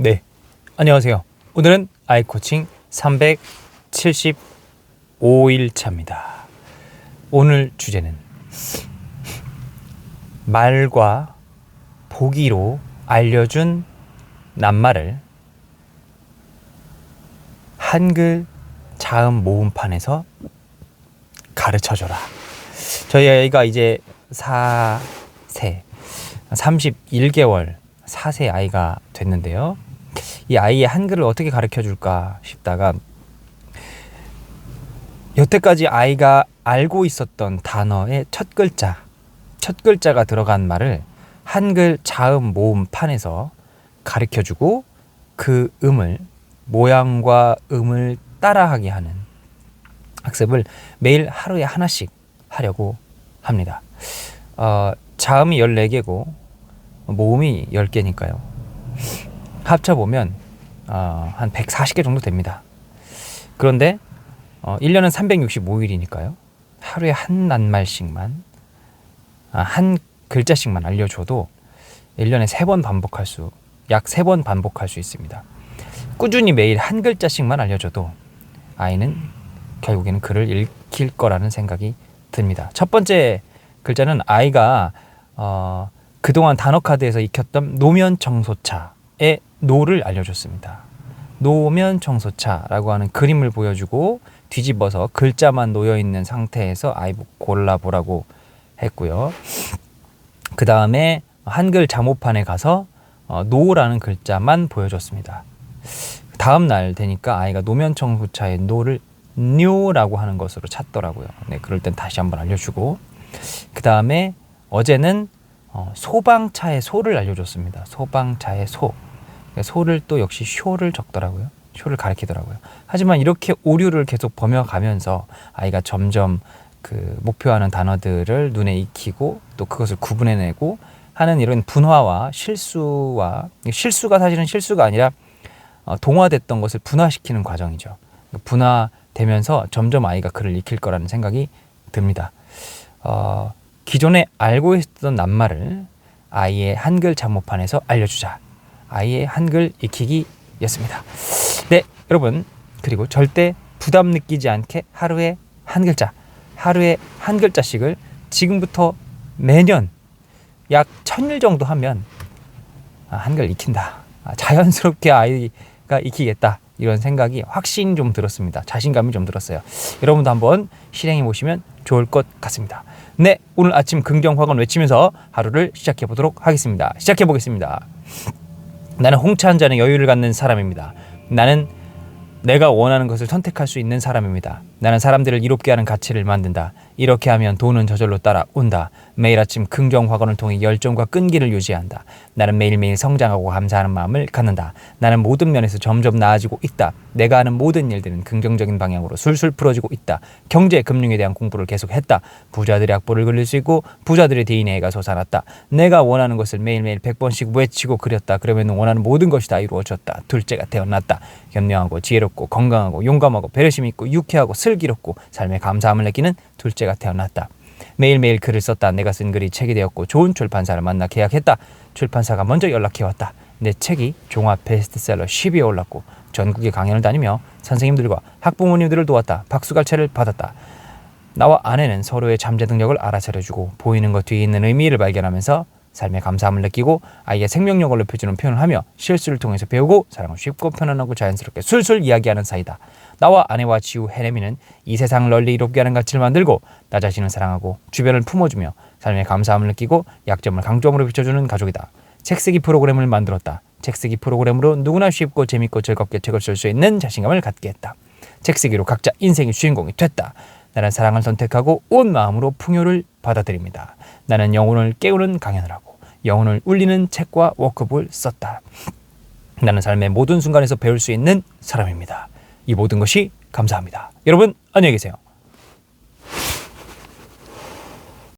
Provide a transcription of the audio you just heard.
네, 안녕하세요. 오늘은 아이코칭 375일 차입니다. 오늘 주제는 말과 보기로 알려준 낱말을 한글 자음 모음판에서 가르쳐 줘라. 저희 아이가 이제 4세, 31개월 4세 아이가 됐는데요. 이 아이의 한글을 어떻게 가르쳐 줄까 싶다가 여태까지 아이가 알고 있었던 단어의 첫 글자, 첫 글자가 들어간 말을 한글 자음 모음 판에서 가르쳐 주고 그 음을 모양과 음을 따라하게 하는 학습을 매일 하루에 하나씩 하려고 합니다. 어, 자음이 14개고 모음이 10개니까요. 합쳐보면 어, 한 140개 정도 됩니다. 그런데 어, 1년은 365일이니까요. 하루에 한 낱말씩만 아, 한 글자씩만 알려줘도 1년에 3번 반복할 수, 약 3번 반복할 수 있습니다. 꾸준히 매일 한 글자씩만 알려줘도 아이는 결국에는 글을 읽힐 거라는 생각이 듭니다. 첫 번째 글자는 아이가 어, 그동안 단어 카드에서 익혔던 노면 청소차의 노를 알려줬습니다. 노면 청소차라고 하는 그림을 보여주고 뒤집어서 글자만 놓여 있는 상태에서 아이 골라보라고 했고요. 그 다음에 한글 자모판에 가서 어, 노라는 글자만 보여줬습니다. 다음 날 되니까 아이가 노면 청소차의 노를 뇨라고 하는 것으로 찾더라고요. 네, 그럴 땐 다시 한번 알려주고 그 다음에 어제는 어, 소방차의 소를 알려줬습니다. 소방차의 소. 그러니까 소를 또 역시 쇼를 적더라고요. 쇼를 가리키더라고요. 하지만 이렇게 오류를 계속 범여가면서 아이가 점점 그 목표하는 단어들을 눈에 익히고 또 그것을 구분해내고 하는 이런 분화와 실수와 실수가 사실은 실수가 아니라 어, 동화됐던 것을 분화시키는 과정이죠. 분화되면서 점점 아이가 글을 익힐 거라는 생각이 듭니다. 어, 기존에 알고 있었던 낱말을 아이의 한글 자모판에서 알려주자. 아이의 한글 익히기였습니다. 네, 여러분. 그리고 절대 부담 느끼지 않게 하루에 한 글자, 하루에 한 글자씩을 지금부터 매년 약 천일 정도 하면 아, 한글 익힌다. 아, 자연스럽게 아이가 익히겠다. 이런 생각이 확신 좀 들었습니다. 자신감이 좀 들었어요. 여러분도 한번 실행해 보시면 좋을 것 같습니다. 네, 오늘 아침 긍정 확언 외치면서 하루를 시작해 보도록 하겠습니다. 시작해 보겠습니다. 나는 홍차 한 잔의 여유를 갖는 사람입니다. 나는 내가 원하는 것을 선택할 수 있는 사람입니다. 나는 사람들을 이롭게 하는 가치를 만든다. 이렇게 하면 돈은 저절로 따라온다. 매일 아침 긍정 확언을 통해 열정과 끈기를 유지한다. 나는 매일매일 성장하고 감사하는 마음을 갖는다. 나는 모든 면에서 점점 나아지고 있다. 내가 하는 모든 일들은 긍정적인 방향으로 술술 풀어지고 있다. 경제, 금융에 대한 공부를 계속했다. 부자들의 악보를 그릴 수 있고 부자들의 DNA가 솟아났다. 내가 원하는 것을 매일매일 100번씩 외치고 그렸다. 그러면 원하는 모든 것이 다 이루어졌다. 둘째가 태어났다. 현명하고 지혜롭고 건강하고 용감하고 배려심 있고 유쾌하고 슬기롭고 삶에 감사함을 느끼는 둘째가 태어났다. 매일매일 글을 썼다. 내가 쓴 글이 책이 되었고 좋은 출판사를 만나 계약했다. 출판사가 먼저 연락해왔다. 내 책이 종합 베스트셀러 10위에 올랐고 전국에 강연을 다니며 선생님들과 학부모님들을 도왔다. 박수갈채를 받았다. 나와 아내는 서로의 잠재 능력을 알아차려주고 보이는 것 뒤에 있는 의미를 발견하면서 삶의 감사함을 느끼고 아이의 생명력을 높여주는 표현을 하며 실수를 통해서 배우고 사랑을 쉽고 편안하고 자연스럽게 술술 이야기하는 사이다. 나와 아내와 지우 헤레미는 이 세상을 널리 이롭게 하는 가치를 만들고 나 자신을 사랑하고 주변을 품어주며 삶의 감사함을 느끼고 약점을 강점으로 비춰주는 가족이다. 책쓰기 프로그램을 만들었다. 책쓰기 프로그램으로 누구나 쉽고 재밌고 즐겁게 책을 쓸 수 있는 자신감을 갖게 했다. 책쓰기로 각자 인생의 주인공이 됐다. 나는 사랑을 선택하고 온 마음으로 풍요를 받아들입니다. 나는 영혼을 깨우는 강연을 하고 영혼을 울리는 책과 워크북을 썼다. 나는 삶의 모든 순간에서 배울 수 있는 사람입니다. 이 모든 것이 감사합니다. 여러분 안녕히 계세요.